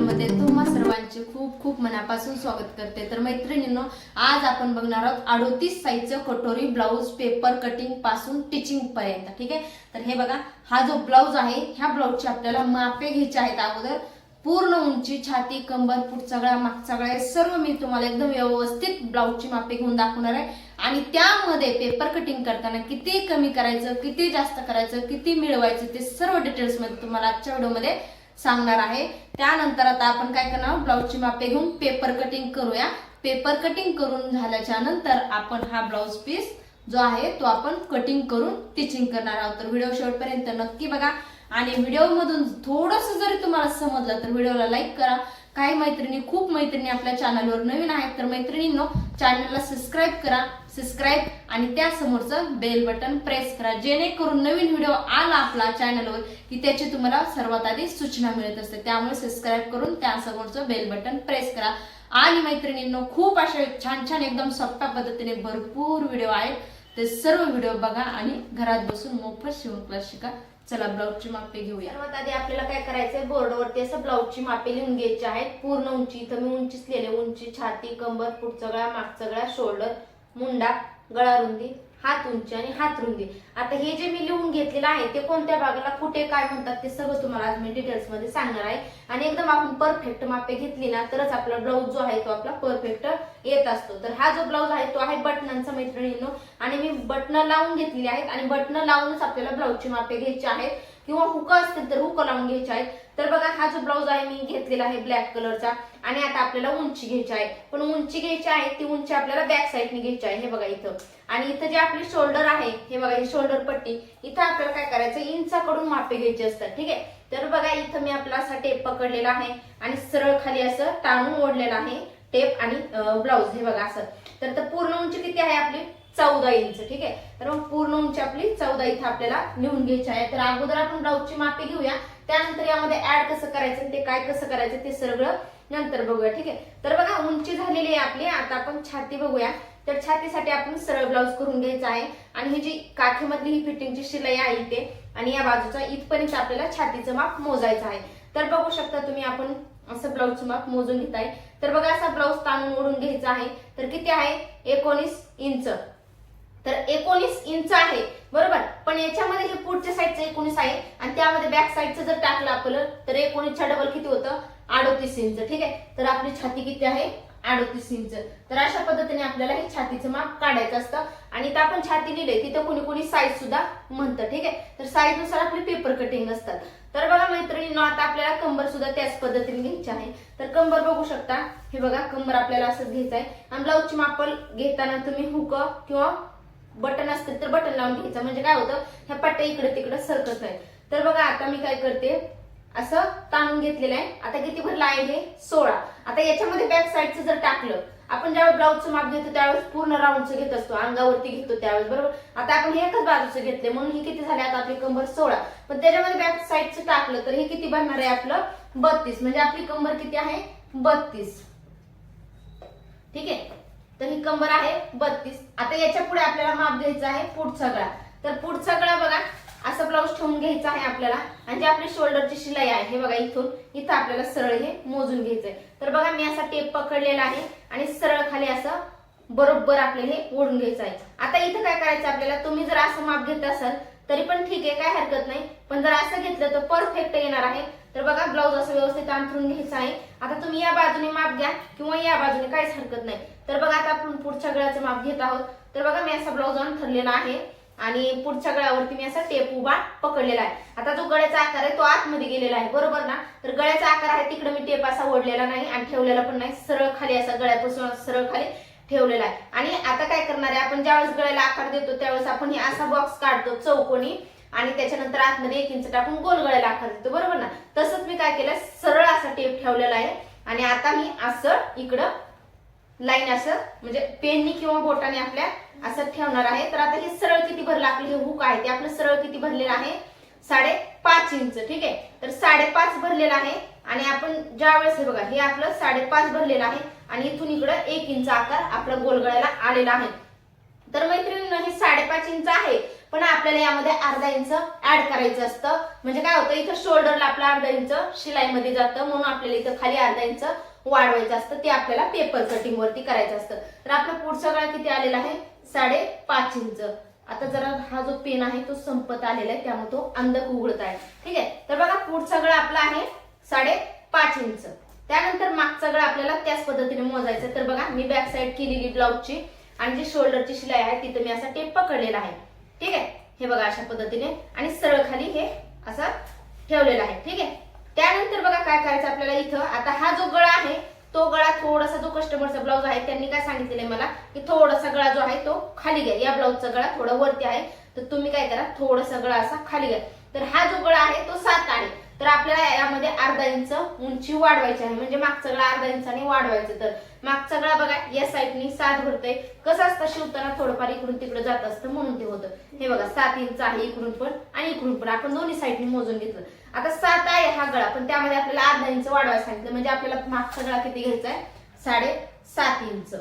मध्ये तुम्हा सर्वांचे खूप खूप मनापासून स्वागत करते. तर मैत्रिणींनो आज आपण बघणार आहोत अडोतीस साईजचं कटोरी ब्लाऊज पेपर कटिंगपासून टिचिंग पर्यंत ठीक आहे? तर हे बघा हा जो ब्लाऊज आहे ह्या ब्लाऊजची आपल्याला मापे घ्यायचे आहेत अगोदर. पूर्ण उंची छाती कंबर पुढ सगळ्या मागचा सगळ्या सर्व मी तुम्हाला एकदम व्यवस्थित ब्लाऊजची मापे घेऊन दाखवणार आहे. आणि त्यामध्ये पेपर कटिंग करताना किती कमी करायचं किती जास्त करायचं किती मिळवायचं ते सर्व डिटेल्समध्ये तुम्हाला आजच्या व्हिडिओमध्ये सांगणार आहे. त्यानंतर आता आपण काय करणार? ब्लाऊजची मापे घेऊन पेपर कटिंग करूया. पेपर कटिंग करून झाल्याच्यानंतर आपण हा ब्लाऊज पीस जो आहे तो आपण कटिंग करून स्टिचिंग करणार आहोत. तर व्हिडिओ शेवटपर्यंत नक्की बघा. आणि व्हिडिओ मधून थोडस जरी तुम्हाला समजलं तर व्हिडिओला लाईक करा. काही मैत्रिणी खूप मैत्रिणी आपल्या चॅनलवर नवीन आहेत तर मैत्रिणींनो चॅनलला सबस्क्राईब करा सबस्क्राईब आणि त्या समोरचं बेल बटन प्रेस करा. जेणेकरून नवीन व्हिडिओ आला आपला चॅनलवर की त्याची तुम्हाला सर्वात आधी सूचना मिळत असते. त्यामुळे सबस्क्राईब करून त्या समोरचं बेल बटन प्रेस करा. आणि मैत्रिणींनो खूप असे छान छान एकदम सोप्या पद्धतीने भरपूर व्हिडिओ आहेत. ते सर्व व्हिडिओ बघा आणि घरात बसून मोफत शिवून क्लास शिका. चला ब्लाऊजची मापे घेऊया. सर्वात आधी आपल्याला काय करायचंय बोर्डवरती असं ब्लाऊजची मापे लिहून घ्यायची आहेत. पूर्ण उंची इथं मी उंचीच लिहिले उंची छाती कंबर पुढचा गळा मागचा गळा शोल्डर मुंडा गळा रुंदी हात उंची आणि हात रुंदी. आता हे जे मी लिहून घेतलेलं आहे ते कोणत्या भागाला कुठे काय म्हणतात ते सगळं तुम्हाला आज मी डिटेल्समध्ये सांगणार आहे. आणि एकदम आपण परफेक्ट मापे घेतली ना तरच आपला ब्लाऊज जो आहे तो आपला परफेक्ट येत असतो. तर हा जो ब्लाऊज आहे तो आहे बटनांचा मैत्रिणीनो. आणि मी बटन लावून घेतलेली आहेत आणि बटन लावूनच आपल्याला ब्लाऊजची मापे घ्यायची आहेत. किंवा हुक असतील तर हुक लावून घ्यायचे आहेत. तर बघा हा जो ब्लाऊज आहे मी घेतलेला आहे ब्लॅक कलरचा आणि आता आपल्याला उंची घ्यायची आहे. पण उंची घ्यायची आहे ती उंची आपल्याला बॅक साईडने घ्यायची आहे. हे बघा इथं. आणि इथं जे आपली शोल्डर आहे हे बघा ही शोल्डर पट्टी इथं आपल्याला काय करायचं? इंचाकडून मापे घ्यायची असतात ठीक आहे? तर बघा इथं मी आपला असा टेप पकडलेला आहे आणि सरळ खाली असं ताणून ओढलेला आहे टेप आणि ब्लाऊज हे बघा असं. तर पूर्ण उंची किती आहे आपली? चौदा इंच ठीक आहे? तर मग पूर्ण उंची आपली चौदा इथं आपल्याला लिहून घ्यायची आहे. तर अगोदर आपण ब्लाऊजची मापे घेऊया. त्यानंतर यामध्ये ऍड कसं करायचं ते काय कसं करायचं ते सगळं नंतर बघूया ठीक आहे? तर बघा उंची झालेली आहे आपली. आता आपण छाती बघूया. तर छातीसाठी आपण सरळ ब्लाऊज करून घ्यायचा आहे. आणि ही जी काठीमधली ही फिटिंगची शिलाई आहे इथे आणि या बाजूचा इथपर्यंत आपल्याला छातीचं माप मोजायचं आहे. तर बघू शकता तुम्ही आपण असं ब्लाऊजचं माप मोजून घेत आहे तर बघा असा ब्लाऊज ताणून ओढून घ्यायचा आहे. तर किती आहे? एकोणीस इंच. तर एकोणीस इंच आहे. बरोबर? पण याच्यामध्ये हे पुढच्या साईडचं एकोणीस आहे. आणि त्यामध्ये बॅक साईडचं जर टाकलं आपलं तर एकोणीसच्या डबल किती होतं? अडोतीस इंच. ठीक आहे? तर आपली छाती किती आहे? अडतीस इंच. तर अशा पद्धतीने आपल्याला हे छातीचं माप काढायचं असतं. आणि इथं आपण छाती लिहिलंय तिथं कोणी कोणी साईज सुद्धा म्हणतं ठीक आहे? तर साईजनुसार पेपर कटिंग असतात. तर बघा मैत्रिणी आता आपल्याला कंबर सुद्धा त्याच पद्धतीने घ्यायची आहे. तर कंबर बघू शकता. हे बघा कंबर आपल्याला असंच घ्यायचं आहे. आणि ब्लाऊजची मापल घेताना तुम्ही हुक किंवा बटन असतील तर बटन लावून घ्यायचं. म्हणजे काय होतं? ह्या पट्ट्या इकडे तिकडे सरकत नाही तर बघा आता मी काय करते? असं ताणून घेतलेलं आहे. आता किती भरलं आहे? हे सोळा. आता याच्यामध्ये बॅक साईडचं जर टाकलं आपण ज्यावेळेस ब्लाऊजचं माप घेतो त्यावेळेस पूर्ण राऊंडचं घेत असतो. अंगावरती घेतो त्यावेळेस बरोबर? आता आपण हे एकच बाजूचं घेतले म्हणून हे किती झाले? आता आपली कंबर सोळा. पण त्याच्यामध्ये बॅक साईडचं टाकलं तर हे किती बनणार आहे आपलं? बत्तीस. म्हणजे आपली कंबर किती आहे? बत्तीस. ठीक आहे? तर ही कंबर आहे बत्तीस. आता याच्यापुढे आपल्याला माप घ्यायचं आहे पुढचा गळा. तर पुढचा गळा बघा. असं ब्लाऊज ठेवून घ्यायचा आहे आपल्याला. आणि जे आपली शोल्डरची शिलाई आहे हे बघा इथून. इथं आपल्याला सरळ हे मोजून घ्यायचंय. तर बघा मी असा टेप पकडलेला आहे आणि सरळ खाली असं बरोबर आपल्याला हे ओढून घ्यायचं आहे. आता इथं काय करायचं आपल्याला? तुम्ही जर असं माप घेत असाल तरी पण ठीक आहे काय हरकत नाही. पण जर असं घेतलं तर परफेक्ट येणार आहे. तर बघा ब्लाऊज असं व्यवस्थित अंथरून घ्यायचं आहे. आता तुम्ही या बाजूने माप घ्या किंवा या बाजूने काहीच हरकत नाही. तर बघा आता आपण पुढच्या गळ्याचं माप घेत आहोत. तर बघा मी असा ब्लाऊज अंथरलेला आहे. आणि पुढच्या गळ्यावरती मी असा टेप उभा पकडलेला आहे. आता जो गळ्याचा आकार आहे तो आतमध्ये गेलेला आहे बरोबर ना? तर गळ्याचा आकार आहे तिकडे मी टेप असा ओढलेला नाही आणि ठेवलेला पण नाही. सरळ खाली असा गळ्यापासून सरळ खाली ठेवलेला आहे. आणि आता काय करणार आहे आपण ज्यावेळेस गळ्याला आकार देतो त्यावेळेस आपण हे असा बॉक्स काढतो चौकोनी आणि त्याच्यानंतर आतमध्ये एक इंच टाकून गोल गळ्याला आकार देतो बरोबर ना? तसंच मी काय केलं सरळ असा टेप ठेवलेला आहे. आणि आता मी असं इकडं लाईन असं म्हणजे पेननी किंवा बोटाने आपल्या असं ठेवणार आहे. तर आता हे सरळ किती भरलं आपलं हे हुक आहे ते आपलं सरळ किती भरलेलं आहे? साडेपाच इंच ठीक आहे? तर साडेपाच भरलेलं आहे आणि आपण ज्या वेळेस हे बघा हे आपलं साडेपाच भरलेलं आहे आणि इथून इकडं एक इंच आकार आपला गोलगळ्याला आलेला आहे. तर मैत्रिणीनं हे साडेपाच इंच आहे पण आपल्याला यामध्ये अर्धा इंच ऍड करायचं असतं. म्हणजे काय होतं इथं शोल्डरला आपलं अर्धा इंच शिलाईमध्ये जातं म्हणून आपल्याला इथं खाली अर्धा इंच वाढवायचं असतं ते आपल्याला पेपर कटिंग वरती करायचं असतं. तर आपला पुढचा गळा किती आलेला आहे? साडे पाच इंच. आता जरा हा जो पेन आहे तो संपत आलेला आहे त्यामुळे तो अंधक उघडत आहे. ठीक आहे? तर बघा पुढचा गळा आपला आहे साडे पाच इंच. त्यानंतर मागचा गळा आपल्याला त्याच पद्धतीने मोजायचा तर बघा मी बॅक साईड केलेली ब्लाऊजची आणि जी शोल्डरची शिलाई आहे तिथं मी असा टेप पकडलेला आहे. ठीक आहे? हे बघा अशा पद्धतीने. आणि सरळ खाली हे असं ठेवलेलं आहे. ठीक आहे? त्यानंतर बघा काय करायचं आपल्याला इथं. आता हा जो गळा आहे तो गळा थोडासा जो कस्टमरचा ब्लाऊज आहे त्यांनी काय सांगितलेलं मला की थोडासा गळा जो आहे तो खाली घ्या. या ब्लाऊजचा गळा थोडा वरती आहे. तर तुम्ही काय करा थोडासा गळा असा खाली घ्या. तर हा जो गळा आहे तो सात आहे. तर आपल्याला यामध्ये अर्धा इंच उंची वाढवायची आहे. म्हणजे मागचा गळा अर्धा इंचाने वाढवायचं. तर मागचा गळा बघा या साईडनी सात भरतोय. कसं असतं शिवताना थोडंफार इकडून तिकडे जात असतं म्हणून ते होतं. हे बघा सात इंच आहे इकडून पण आणि इकडून पण. आपण दोन्ही साईडनी मोजून घेतलं. आता सात आहे हा गळा पण त्यामध्ये आपल्याला अर्धा इंच वाढवायला सांगितलं. म्हणजे आपल्याला मागचा गळा किती घ्यायचा आहे साडेसात इंच.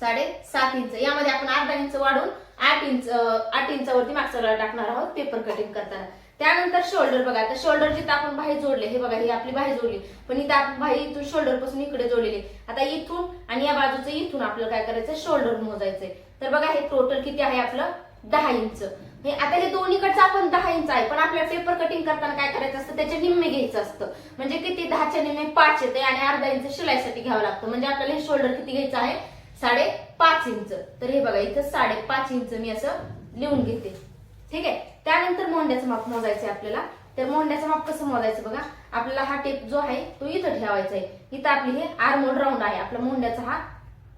साडेसात इंच. यामध्ये आपण अर्धा इंच वाढून आठ इंच आठ इंचावरती मागचा गळा टाकणार आहोत पेपर कटिंग करताना. त्यानंतर शोल्डर बघा. तर शोल्डर जिथं आपण बाही जोडले हे बघा ही आपली बाही जोडली. पण इथं आपण बाही इथून शोल्डरपासून इकडे जोडलेली. आता इथून आणि या बाजूचं इथून आपल्याला काय करायचं शोल्डर मोजायचंय. तर बघा हे टोटल किती आहे आपलं? दहा इंच. हे आता हे दोन्हीकडचं आपण दहा इंच आहे पण आपल्याला पेपर कटिंग करताना काय करायचं असतं? त्याचे निम्मे घ्यायचं असतं. म्हणजे किती? दहाच्या निम्मे पाच येते आणि अर्धा इंच शिलाईसाठी घ्यावं लागतं. म्हणजे आपल्याला हे शोल्डर किती घ्यायचं आहे? साडे पाच इंच. तर हे बघा इथं साडेपाच इंच मी असं लिहून घेते. ठीक आहे? त्यानंतर मोंड्याचं माप मोजायचं आहे आपल्याला. तर मोंड्याचं माप कसं मोजायचं बघा? आपल्याला हा टेप जो आहे तो इथं ठेवायचा आहे. इथं आपली हे आर्मोल राऊंड आहे. आपला मोंड्याचा हा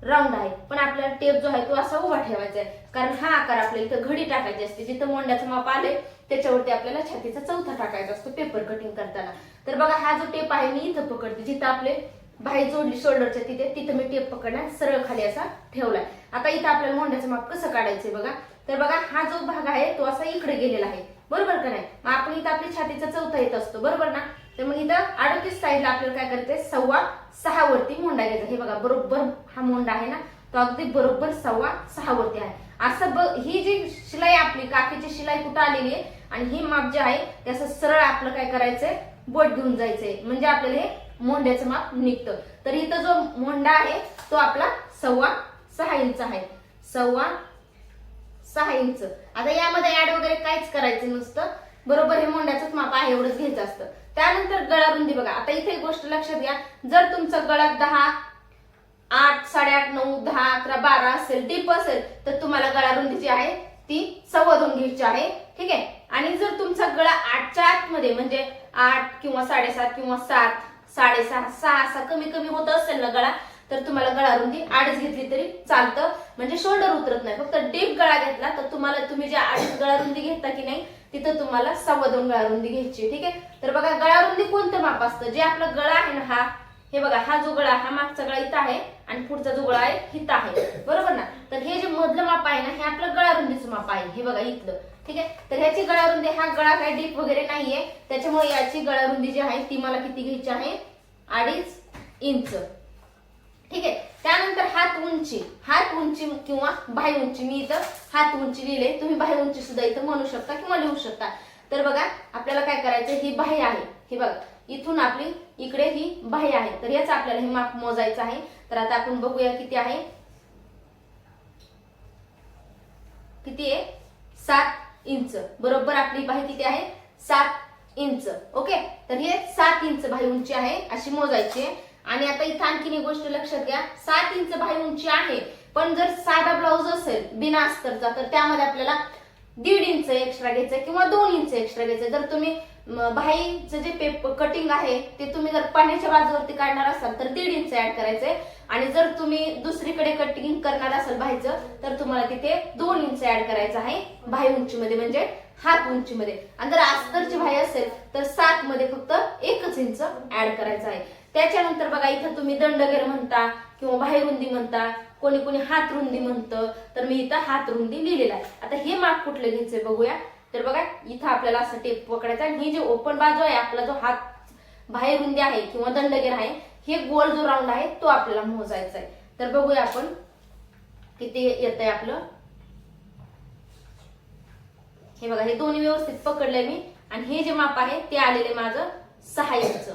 राऊंड आहे. पण आपल्याला टेप जो आहे तो असा उभा ठेवायचा आहे कारण हा आकार आपल्याला इथं घडी टाकायची असते. जिथं मोंड्याचं माप आलंय त्याच्यावरती आपल्याला छातीचा चौथा टाकायचा असतो पेपर कटिंग करताना. तर बघा हा जो टेप आहे मी इथं पकडते. जिथं आपले बाहेर जोडली शोल्डरच्या तिथे तिथं मी टेप पकडण्यास सरळ खाली असा ठेवलाय. आता इथं आपल्याला मोंड्याचं माप कसं काढायचंय बघा. तर बघा हा जो भाग आहे तो असा इकडे गेलेला आहे. बरोबर का नाही? मग आपण इथं आपली छातीचा चौथा येत असतो. बरोबर ना? तर मग इथं अडतीस साईडला आपल्याला काय करायचंय सव्वा सहा वरती मोंडा घ्यायचा. हे बघा बरोबर हा मोंडा आहे ना? तो अगदी बरोबर सव्वा सहा वरती आहे. असं ब ही जी शिलाई आपली काकीची शिलाई कुठं आलेली आहे? आणि ही माप जे आहे त्याचं सरळ आपलं काय करायचंय? बोट घेऊन जायचंय. म्हणजे आपल्याला हे मोंड्याचं माप निघतं. तर इथं जो मोंडा आहे तो आपला सव्वा सहा इंच आहे. सव्वा सहा इंच. आता यामध्ये ऍड वगैरे काहीच करायचं नसतं. बरोबर हे मोंड्याचंच माप आहे एवढंच घ्यायचं असतं. त्यानंतर गळा रुंदी बघा. आता इथे एक गोष्ट लक्षात घ्या. जर तुमचा गळा दहा आठ साडेआठ नऊ दहा अकरा बारा असेल डीप असेल तर तुम्हाला गळा रुंदी जी आहे ती सव्वा दोन घ्यायची आहे. ठीक आहे? आणि जर तुमचा गळा आठच्या आतमध्ये म्हणजे आठ किंवा साडेसात किंवा सात साडेसहा सहा असा कमी कमी होत असेल ना गळा तर तुम्हाला गळा रुंदी घेतली तरी चालतं. म्हणजे शोल्डर उतरत नाही. फक्त डीप गळा घेतला तर तुम्हाला तुम्ही जे आठ गळा रुंदी घेता की नाही तिथं तुम्हाला सव्वा दोन गळा रुंदी घ्यायची ठीक आहे? तर बघा गळा रुंदी कोणतं माप असतं? जे आपलं गळा आहे ना हा हे बघा हा जो गळा हा मागचा गळा इथं आहे आणि पुढचा जो गळा आहे इथं आहे. बरोबर ना? तर हे जे मधलं माप आहे ना हे आपलं गळा रुंदीचं माप आहे हे बघा इथलं. ठीक आहे? तर ह्याची गळा रुंदी हा गळा काही डीप वगैरे नाहीये. त्याच्यामुळे याची गळा रुंदी जी आहे ती मला किती घ्यायची आहे? अडीच इंच. ठीक आहे? त्यानंतर हात उंची. हात उंची किंवा बाही उंची. मी इथं हात उंची लिहिले. तुम्ही बाही उंची सुद्धा इथं म्हणू शकता किंवा लिहू शकता. तर बघा आपल्याला काय करायचं? ही बाही आहे. हे बघा इथून आपली इकडे ही बाही आहे. तर याच आपल्याला हे माप मोजायचं आहे. तर आता आपण बघूया किती आहे. किती आहे? सात इंच. बरोबर आपली बाही किती आहे? सात इंच. ओके? तर हे सात इंच बाही उंची आहे. अशी मोजायची आहे. आणि आता इथं आणखीन एक गोष्ट लक्षात घ्या. सात इंच बाही उंची आहे पण जर साधा ब्लाऊज असेल बिना अस्तरचा तर त्यामध्ये आपल्याला दीड इंच एक्स्ट्रा घ्यायचं किंवा दोन इंच एक्स्ट्रा घ्यायचं जर तुम्ही म, जे पेप कटिंग आहे ते तुम्ही जर पाण्याच्या बाजूवरती काढणार असाल तर दीड इंच ऍड करायचंय. आणि जर तुम्ही दुसरीकडे कटिंग करणार असाल बाईचं तर तुम्हाला तिथे दोन इंच ऍड करायचं आहे बाही उंचीमध्ये म्हणजे हात उंचीमध्ये. आणि जर अस्तरची भाई असेल तर सात मध्ये फक्त एकच इंच ऍड करायचं आहे. त्याच्यानंतर बघा इथं तुम्ही दंडगेर म्हणता किंवा बाहेरुंदी म्हणता कोणी कोणी हात रुंदी म्हणतं तर मी इथं हात रुंदी लिहिलेला आहे. आता हे माप कुठलं घ्यायचंय बघूया. तर बघा इथं आपल्याला असं टेप पकडायचा आणि ही जी ओपन बाजू आहे आपला जो हात बाहेर रुंदी आहे किंवा दंडगेर आहे हे गोल जो राऊंड आहे तो आपल्याला मोजायचा आहे. तर बघूया आपण किती येत आहे आपलं. हे बघा हे दोन्ही व्यवस्थित पकडलंय मी. आणि हे जे माप आहे ते आलेले माझं सहा इंच.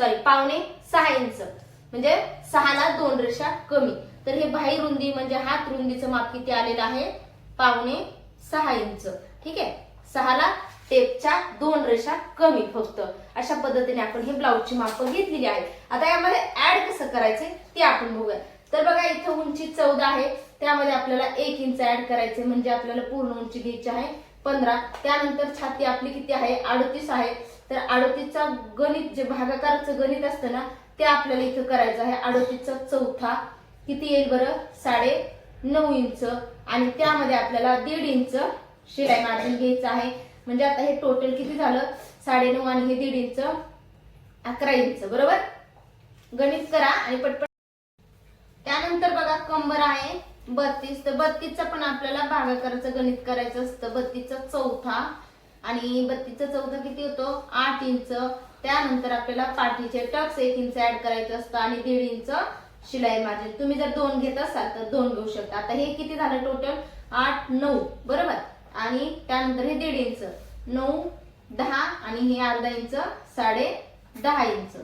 सॉरी पावणे सहा इंच. म्हणजे सहाला दोन रेषा कमी. तर हे बाही रुंदी म्हणजे हात रुंदीचं माप किती आलेलं आहे? पावणे सहा इंच. ठीक आहे? सहाला टेपच्या दोन रेषा कमी फक्त. अशा पद्धतीने आपण हे ब्लाऊजची माप घेतलेली आहे. आता यामध्ये ऍड कसं करायचे ते आपण बघूया. तर बघा इथं उंची चौदा आहे. त्यामध्ये आपल्याला एक इंच ऍड करायचे म्हणजे आपल्याला पूर्ण उंची घ्यायची आहे. पंधरा. त्यानंतर छाती आपली किती आहे? अडतीस आहे. तर अडतीसचा गणित जे भागाकारचं गणित असतं ना ते आपल्याला इथं करायचं आहे. अडतीसचा चौथा. किती येईल बरं? साडे नऊ इंच. आणि त्यामध्ये आपल्याला दीड इंच शिलाई मार्जिन घ्यायचं आहे. म्हणजे आता हे टोटल किती झालं? साडे नऊ आणि हे दीड इंच अकरा इंच. बरोबर? गणित करा आणि पटपट. त्यानंतर बघा कंबर आहे. बत्तीस तर बत्तीसचं पण आपल्याला भागाकाराचं गणित करायचं असतं. बत्तीसचा चौथा आणि बत्तीसचा चौथा किती होतो? आठ इंच. त्यानंतर आपल्याला पाठीचे टक्स एक इंच ऍड करायचं असतं आणि दीड इंच शिलाई मार्जिन. तुम्ही जर दोन घेत असाल तर दोन घेऊ शकता. आता हे किती झालं टोटल आठ नऊ. बरोबर? आणि त्यानंतर हे दीड इंच. नऊ दहा आणि हे अर्धा इंच साडे दहा इंच.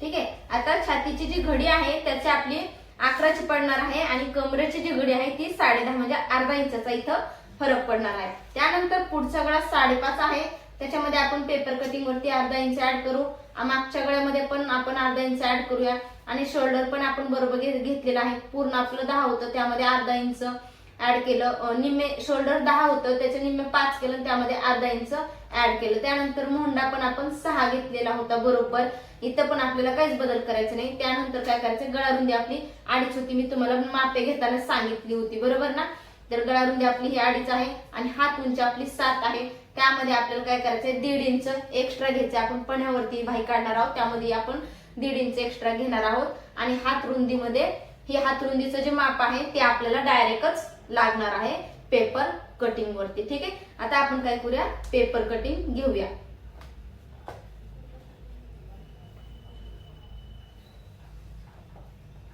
ठीक आहे? आता छातीची जी घडी आहे त्याची आपली अकराची पडणार आहे आणि कमरेची जी घडी आहे ती साडे दहा म्हणजे अर्धा इंचाचा इथं फरक पडणार आहे. त्यानंतर पुढचा गळा साडेपाच आहे. त्याच्यामध्ये आपण पेपर कटिंग वरती अर्धा इंच ऍड करू. मागच्या गळ्यामध्ये पण आपण अर्धा इंच ऍड करूया. आणि शोल्डर पण आपण बरोबर घेतलेला आहे. पूर्ण आपलं दहा होतं त्यामध्ये अर्धा इंच. ऍड केलं. निम्मे शोल्डर दहा होतं त्याचे निम्मे पाच केलं त्यामध्ये अर्धा इंच ऍड केलं. त्यानंतर मोंडा पण आपण सहा घेतलेला होता बरोबर. इथं पण आपल्याला काहीच बदल करायचं नाही. त्यानंतर काय करायचं? गळारुंदी आपली अडीच होती. मी तुम्हाला मापे घेताना सांगितली होती. बरोबर ना? तर गळारुंदी आपली ही अडीच आहे आणि हात उंची आपली सात आहे. त्यामध्ये आपल्याला काय करायचंय? दीड इंच एक्स्ट्रा घ्यायचे आपण पण्यावरती भाई काढणार आहोत. त्यामध्ये आपण दीड इंच एक्स्ट्रा घेणार आहोत. आणि हात रुंदीमध्ये हे हात रुंदीचं जे माप आहे ते आपल्याला डायरेक्टच लागणार आहे पेपर कटिंग वरती ठीक आहे? आता आपण काय करूया? पेपर कटिंग घेऊया.